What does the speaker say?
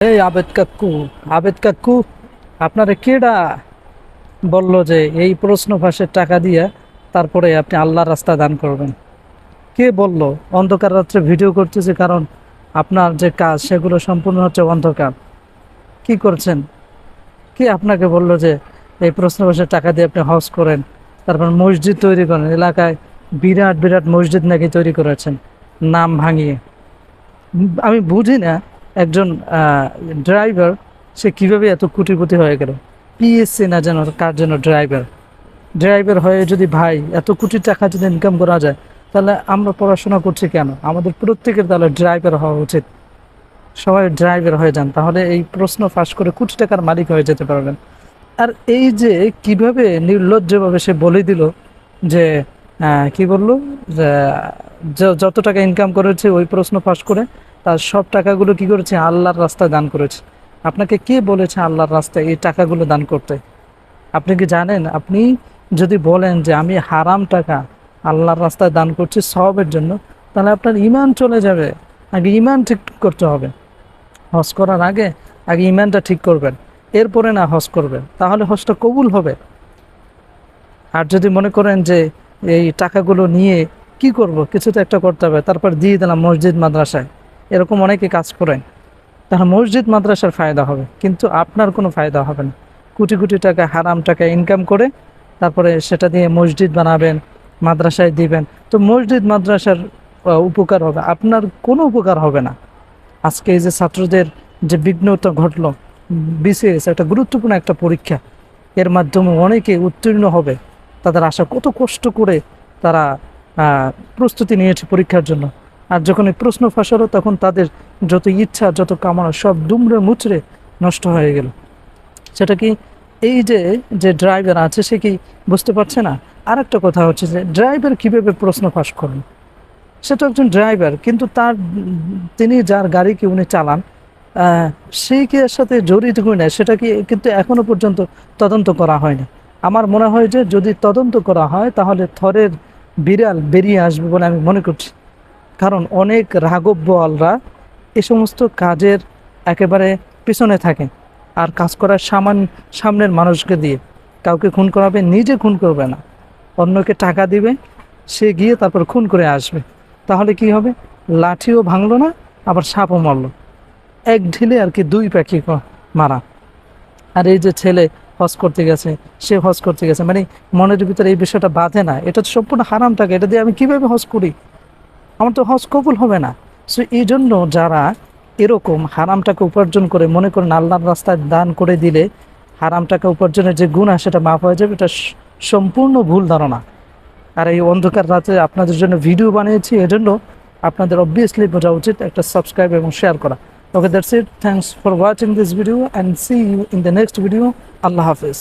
এই আবেদ কাকু আবেদ কাকু, আপনারে কেডা বলল যে এই প্রশ্ন ফাঁসের টাকা দিয়ে তারপরে আপনি আল্লাহর রাস্তা দান করবেন? কে বলল? অন্ধকার রাত্রে ভিডিও করতেছে কারণ আপনার যে কাজ সেগুলো সম্পূর্ণ হচ্ছে অন্ধকার। কি করছেন? কে আপনাকে বলল যে এই প্রশ্ন ফাঁসের টাকা দিয়ে আপনি হজ করেন, তারপর মসজিদ তৈরি করেন? এলাকায় বিরাট বিরাট মসজিদ নাকি তৈরি করেছেন? নাম ভাঙিয়ে। আমি বুঝি না একজন ড্রাইভার সে কীভাবে এত কোটিপতি হয়ে গেল? পিএসসি না যেন, কার যেন ড্রাইভার ড্রাইভার হয়ে যদি ভাই, এত কোটি টাকা যদি ইনকাম করা যায়, তাহলে আমরা পড়াশোনা করছি কেন? আমাদের প্রত্যেকের তাহলে ড্রাইভার হওয়া উচিত। সবাই ড্রাইভার হয়ে যান, তাহলে এই প্রশ্ন ফাঁস করে কোটি টাকার মালিক হয়ে যেতে পারবেন। আর এই যে কীভাবে নির্লজ্জভাবে সে বলে দিল যে কি বলল? যত টাকা ইনকাম করেছে, ওই প্রশ্ন ফাঁস করে তার সব টাকাগুলো কি করেছে? আল্লাহর রাস্তায় দান করেছে। আপনাকে কে বলেছে আল্লাহর রাস্তায় এই টাকাগুলো দান করতে? আপনি কি জানেন? আপনি যদি বলেন যে আমি হারাম টাকা আল্লাহর রাস্তায় দান করছি সবের জন্য, তাহলে আপনার ইমান চলে যাবে। আগে ইমান ঠিক করতে হবে। হজ করার আগে আগে ইমানটা ঠিক করবেন। এরপরে না হজ করবেন। তাহলে হজটা কবুল হবে। আর যদি মনে করেন যে এই টাকাগুলো নিয়ে কি করব? কিছু তো একটা করতে হবে। তারপর দিয়ে দিলাম মসজিদ, মাদ্রাসায়। এরকম অনেকে কাজ করেন, তাহলে মসজিদ মাদ্রাসার ফায়দা হবে। কিন্তু আপনার কোনো ফায়দা হবে না। কোটি কোটি টাকা, হারাম টাকা ইনকাম করে তারপরে সেটা দিয়ে মসজিদ বানাবেন, মাদ্রাসায় দিবেন। তো মসজিদ মাদ্রাসার উপকার হবে। আপনার কোনো উপকার হবে না। আজকে এই যে ছাত্রদের যে বিঘ্নতা ঘটলো, বিসিএস একটা গুরুত্বপূর্ণ একটা পরীক্ষা। এর মাধ্যমে অনেকে উত্তীর্ণ হবে। তাদের আশা কত কষ্ট করে তারা প্রস্তুতি নিয়েছে পরীক্ষার জন্য। আর যখন এই প্রশ্ন ফাঁস হলো তখন তাদের যত ইচ্ছা, যত কামনা, সব দুমড়ে মুচড়ে নষ্ট হয়ে গেল। সেটা কি এই যে যে ড্রাইভার আছে, সে কি বুঝতে পারছে না? আর একটা কথা হচ্ছে যে, ড্রাইভার কীভাবে প্রশ্ন ফাঁস করবেন সে তো একজন ড্রাইভার, কিন্তু তার, তিনি যার গাড়িকে উনি চালান সেই কি এর সাথে জড়িত কিনা, সেটা কি কিন্তু এখনও পর্যন্ত তদন্ত করা হয়নি। আমার মনে হয় যে, যদি তদন্ত করা হয়, তাহলে থরের বিড়াল বেরিয়ে আসবে বলে আমি মনে করছি। কারণ অনেক রাঘব বোয়ালরা এ সমস্ত কাজের একেবারে পিছনে থাকে আর কাজ করার সামান সামনের মানুষকে দিয়ে। কাউকে খুন করাবে, নিজে খুন করবে না। অন্যকে টাকা দিবে, সে গিয়ে তারপর খুন করে আসবে। তাহলে কি হবে? লাঠিও ভাঙলো না, আবার সাপও মারলো। এক ঢিলে আর কি দুই পাখি মারা। আর এই যে ছেলে হজ করতে গেছে, সে হজ করতে গেছে মানে মনের ভিতরে এই বিষয়টা বাঁধে না। এটা তো সম্পূর্ণ হারাম থাকে এটা দিয়ে আমি কীভাবে হজ করি? আমার তো হজ কবুল হবে না। সো এই জন্য যারা এরকম হারাম টাকা উপার্জন করে মনে করেন আল্লাহর রাস্তায় দান করে দিলে হারাম টাকা উপার্জনের যে গুণ সেটা মাফ হয়ে যাবে, এটা সম্পূর্ণ ভুল ধারণা। আর এই অন্ধকার রাতে আপনাদের জন্য ভিডিও বানিয়েছি, এজন্য আপনাদের অবভিয়াসলি বোঝা উচিত একটা সাবস্ক্রাইব এবং শেয়ার করা। Okay that's it thanks for watching this video and see you in the next video Allah Hafiz.